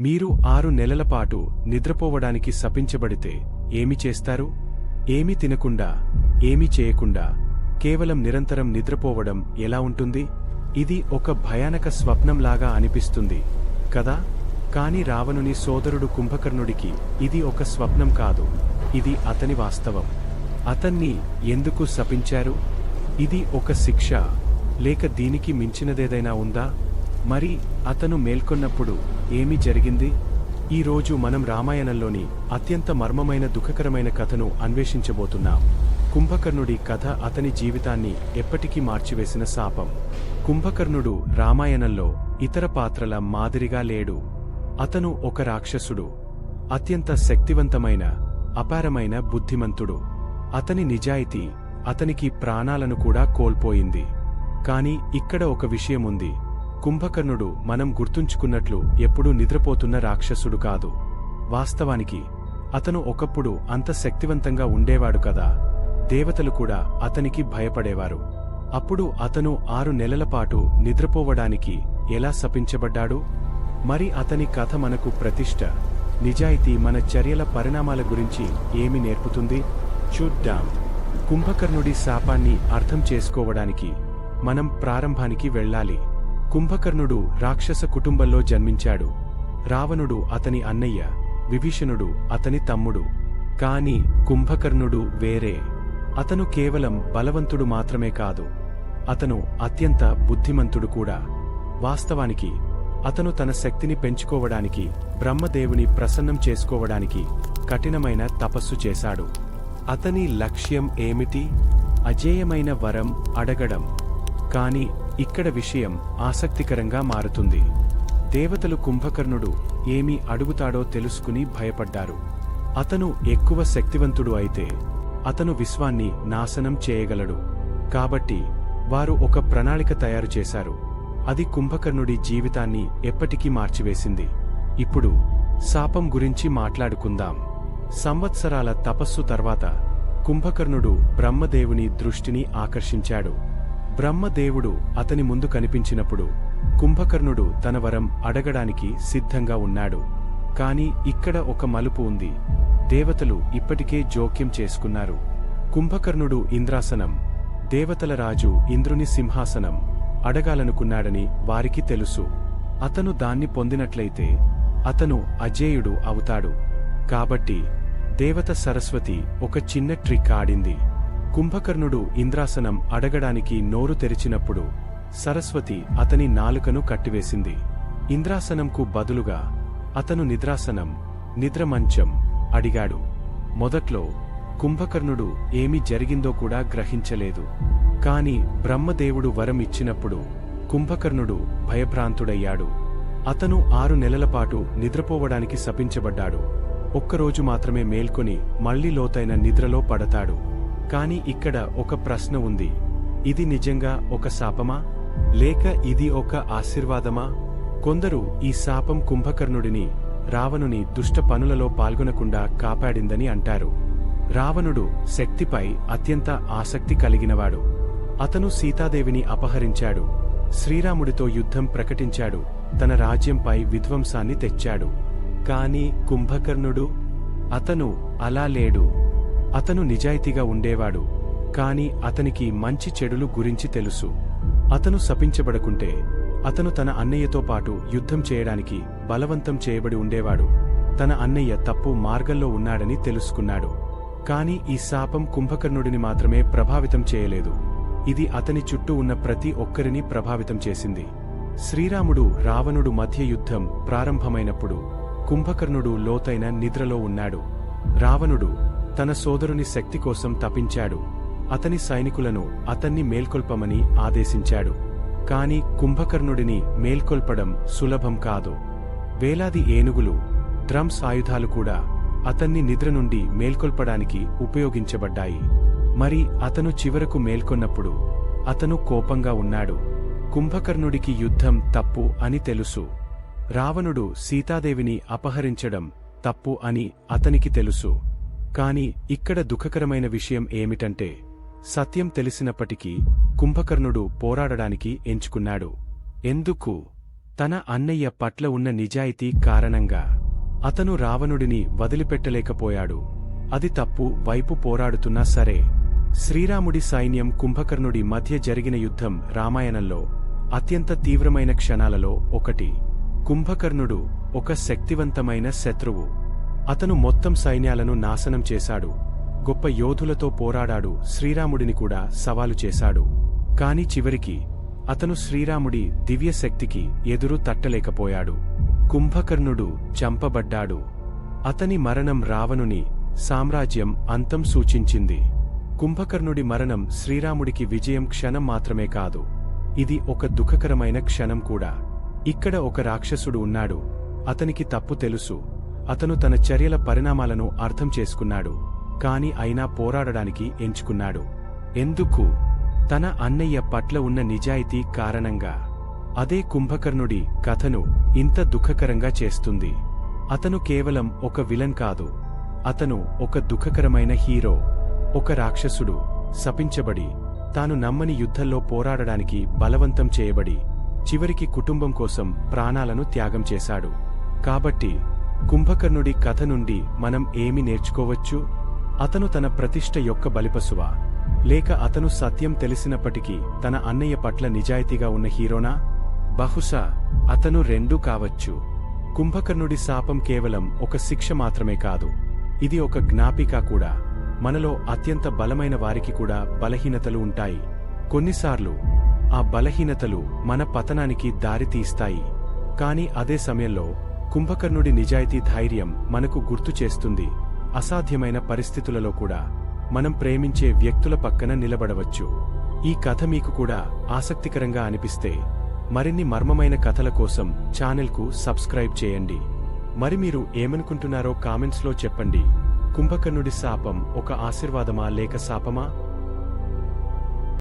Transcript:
మీరు ఆరు నెలల పాటు నిద్రపోవడానికి శపించబడితే ఏమి చేస్తారు? ఏమి తినకుండా ఏమి చేయకుండా కేవలం నిరంతరం నిద్రపోవడం ఎలా ఉంటుంది? ఇది ఒక భయానక స్వప్నంలాగా అనిపిస్తుంది కదా? కాని రావణుని సోదరుడు కుంభకర్ణుడికి ఇది ఒక స్వప్నం కాదు. ఇది అతని వాస్తవం. అతన్ని ఎందుకు శపించారు? ఇది ఒక శిక్ష. లేక దీనికి మించినదేదైనా ఉందా? మరి అతను మేల్కొన్నప్పుడు ఏమి జరిగింది? ఈ రోజు మనం రామాయణంలోని అత్యంత మర్మమైన దుఃఖకరమైన కథను అన్వేషించబోతున్నాం. కుంభకర్ణుడి కథ అతని జీవితాన్ని ఎప్పటికీ మార్చివేసిన శాపం. కుంభకర్ణుడు రామాయణంలో ఇతర పాత్రల మాదిరిగా లేడు. అతను ఒక రాక్షసుడు. అత్యంత శక్తివంతమైన అపారమైన బుద్ధిమంతుడు. అతని నిజాయితీ అతనికి ప్రాణాలను కూడా కోల్పోయింది. కాని ఇక్కడ ఒక విషయముంది. కుంభకర్ణుడు మనం గుర్తుంచుకున్నట్లు ఎప్పుడూ నిద్రపోతున్న రాక్షసుడు కాదు. వాస్తవానికి అతను ఒకప్పుడు అంత శక్తివంతంగా ఉండేవాడు కదా. దేవతలు కూడా అతనికి భయపడేవారు. అప్పుడు అతను ఆరు నెలల పాటు నిద్రపోవడానికి ఎలా శపించబడ్డాడు? మరి అతని కథ మనకు ప్రతిష్ట. నిజాయితీ మన చర్యల పరిణామాల గురించి ఏమి నేర్పుతుంది? చూద్దాం. కుంభకర్ణుడి శాపాన్ని అర్థం చేసుకోవడానికి మనం ప్రారంభానికి వెళ్ళాలి. కుంభకర్ణుడు రాక్షస కుటుంబంలో జన్మించాడు. రావణుడు అతని అన్నయ్య విభీషణుడు అతని తమ్ముడు. కాని కుంభకర్ణుడు వేరే. అతను కేవలం బలవంతుడు మాత్రమే కాదు అతను అత్యంత బుద్ధిమంతుడు కూడా. వాస్తవానికి అతను తన శక్తిని పెంచుకోవడానికి బ్రహ్మదేవుని ప్రసన్నం చేసుకోవడానికి కఠినమైన తపస్సు చేశాడు. అతని లక్ష్యం ఏమిటి? అజేయమైన వరం అడగడం. కాని ఇక్కడ విషయం ఆసక్తికరంగా మారుతుంది. దేవతలు కుంభకర్ణుడు ఏమి అడుగుతాడో తెలుసుకుని భయపడ్డారు. అతను ఎక్కువ శక్తివంతుడు అయితే అతను విశ్వాన్ని నాశనం చేయగలడు. కాబట్టి వారు ఒక ప్రణాళిక తయారు చేశారు. అది కుంభకర్ణుడి జీవితాన్ని ఎప్పటికీ మార్చివేసింది. ఇప్పుడు శాపం గురించి మాట్లాడుకుందాం. సంవత్సరాల తపస్సు తర్వాత కుంభకర్ణుడు బ్రహ్మదేవుని దృష్టిని ఆకర్షించాడు. బ్రహ్మదేవుడు అతని ముందు కనిపించినప్పుడు కుంభకర్ణుడు తన వరం అడగడానికి సిద్ధంగా ఉన్నాడు. కాని ఇక్కడ ఒక మలుపు ఉంది. దేవతలు ఇప్పటికే జోక్యం చేసుకున్నారు. కుంభకర్ణుడు ఇంద్రాసనం దేవతల రాజు ఇంద్రుని సింహాసనం అడగాలనుకున్నాడని వారికి తెలుసు. అతను దాన్ని పొందినట్లయితే అతను అజేయుడు అవుతాడు. కాబట్టి దేవత సరస్వతి ఒక చిన్న ట్రిక్ ఆడింది. కుంభకర్ణుడు ఇంద్రాసనం అడగడానికి నోరు తెరిచినప్పుడు సరస్వతి అతని నాలుకను కట్టివేసింది. ఇంద్రాసనంకు బదులుగా అతను నిద్రాసనం నిద్రమంచం అడిగాడు. మొదట్లో కుంభకర్ణుడు ఏమి జరిగిందో కూడా గ్రహించలేదు. కాని బ్రహ్మదేవుడు వరం ఇచ్చినప్పుడు కుంభకర్ణుడు భయభ్రాంతుడయ్యాడు. అతను ఆరు నెలలపాటు నిద్రపోవడానికి శపించబడ్డాడు. ఒక్కరోజు మాత్రమే మేల్కొని మళ్ళీ లోతైన నిద్రలో పడతాడు. కాని ఇక్కడ ఒక ప్రశ్న ఉంది. ఇది నిజంగా ఒక శాపమా? లేక ఇది ఒక ఆశీర్వాదమా? కొందరు ఈ శాపం కుంభకర్ణుడిని రావణుని దుష్ట పనులలో పాల్గొనకుండా కాపాడిందని అంటారు. రావణుడు శక్తిపై అత్యంత ఆసక్తి కలిగినవాడు. అతను సీతాదేవిని అపహరించాడు. శ్రీరాముడితో యుద్ధం ప్రకటించాడు. తన రాజ్యంపై విధ్వంసాన్ని తెచ్చాడు. కాని కుంభకర్ణుడు అతను అలా లేడు. అతను నిజాయితీగా ఉండేవాడు కాని అతనికి మంచి చెడులు గురించి తెలుసు. అతను శపించబడకుంటే అతను తన అన్నయ్యతో పాటు యుద్ధం చేయడానికి బలవంతం చేయబడి ఉండేవాడు. తన అన్నయ్య తప్పు మార్గంలో ఉన్నాడని తెలుసుకున్నాడు. కాని ఈ శాపం కుంభకర్ణుడిని మాత్రమే ప్రభావితం చేయలేదు. ఇది అతని చుట్టూ ఉన్న ప్రతి ఒక్కరిని ప్రభావితం చేసింది. శ్రీరాముడు రావణుడు మధ్య యుద్ధం ప్రారంభమైనప్పుడు కుంభకర్ణుడు లోతైన నిద్రలో ఉన్నాడు. రావణుడు తన సోదరుని శక్తి కోసం తపించాడు. అతని సైనికులను అతన్ని మేల్కొల్పమని ఆదేశించాడు. కాని కుంభకర్ణుడిని మేల్కొల్పడం సులభం కాదు. వేలాది ఏనుగులు డ్రమ్స్ ఆయుధాలు కూడా అతన్ని నిద్ర నుండి మేల్కొల్పడానికి ఉపయోగించబడ్డాయి. మరి అతను చివరకు మేల్కొన్నప్పుడు అతను కోపంగా ఉన్నాడు. కుంభకర్ణుడికి యుద్ధం తప్పు అని తెలుసు. రావణుడు సీతాదేవిని అపహరించడం తప్పు అని అతనికి తెలుసు. కాని ఇక్కడ దుఃఖకరమైన విషయం ఏమిటంటే సత్యం తెలిసినప్పటికీ కుంభకర్ణుడు పోరాడడానికి ఎంచుకున్నాడు. ఎందుకు? తన అన్నయ్య పట్ల ఉన్న నిజాయితీ కారణంగా. అతను రావణుడిని వదిలిపెట్టలేకపోయాడు. అది తప్పు వైపు పోరాడుతున్నా సరే. శ్రీరాముడి సైన్యం కుంభకర్ణుడి మధ్య జరిగిన యుద్ధం రామాయణంలో అత్యంత తీవ్రమైన క్షణాలలో ఒకటి. కుంభకర్ణుడు ఒక శక్తివంతమైన శత్రువు. అతను మొత్తం సైన్యాలను నాశనం చేశాడు. గొప్ప యోధులతో పోరాడాడు. శ్రీరాముడిని కూడా సవాలు చేశాడు. కాని చివరికి అతను శ్రీరాముడి దివ్యశక్తికి ఎదురు తట్టలేకపోయాడు. కుంభకర్ణుడు చంపబడ్డాడు. అతని మరణం రావణుని సామ్రాజ్యం అంతం సూచించింది. కుంభకర్ణుడి మరణం శ్రీరాముడికి విజయం క్షణం మాత్రమే కాదు. ఇది ఒక దుఃఖకరమైన క్షణం కూడా. ఇక్కడ ఒక రాక్షసుడు ఉన్నాడు. అతనికి తప్పు తెలుసు. అతను తన చర్యల పరిణామాలను అర్థం చేసుకున్నాడు. కాని అయినా పోరాడడానికి ఎంచుకున్నాడు. ఎందుకు? తన అన్నయ్య పట్ల ఉన్న నిజాయితీ కారణంగా. అదే కుంభకర్ణుడి కథను ఇంత దుఃఖకరంగా చేస్తుంది. అతను కేవలం ఒక విలన్ కాదు. అతను ఒక దుఃఖకరమైన హీరో. ఒక రాక్షసుడు. శపించబడి. తాను నమ్మని యుద్ధంలో పోరాడడానికి బలవంతం చేయబడి. చివరికి కుటుంబం కోసం ప్రాణాలను త్యాగం చేశాడు. కాబట్టి కుంభకర్ణుడి కథ నుండి మనం ఏమి నేర్చుకోవచ్చు? అతను తన ప్రతిష్ట యొక్క బలిపశువా? లేక అతను సత్యం తెలిసినప్పటికీ తన అన్నయ్య పట్ల నిజాయితీగా ఉన్న హీరోనా? బహుశా అతను రెండూ కావచ్చు. కుంభకర్ణుడి శాపం కేవలం ఒక శిక్ష మాత్రమే కాదు. ఇది ఒక జ్ఞాపిక కూడా. మనలో అత్యంత బలమైన వారికి కూడా బలహీనతలు ఉంటాయి. కొన్నిసార్లు ఆ బలహీనతలు మన పతనానికి దారితీస్తాయి. కాని అదే సమయంలో కుంభకర్ణుడి నిజాయితీ ధైర్యం మనకు గుర్తు చేస్తుంది. అసాధ్యమైన పరిస్థితులలో కూడా మనం ప్రేమించే వ్యక్తుల పక్కన నిలబడవచ్చు. ఈ కథ మీకు కూడా ఆసక్తికరంగా అనిపిస్తే మరిన్ని మర్మమైన కథల కోసం ఛానల్కు సబ్స్క్రైబ్ చేయండి. మరి మీరు ఏమనుకుంటున్నారో కామెంట్స్లో చెప్పండి. కుంభకర్ణుడి శాపం ఒక ఆశీర్వాదమా లేక శాపమా?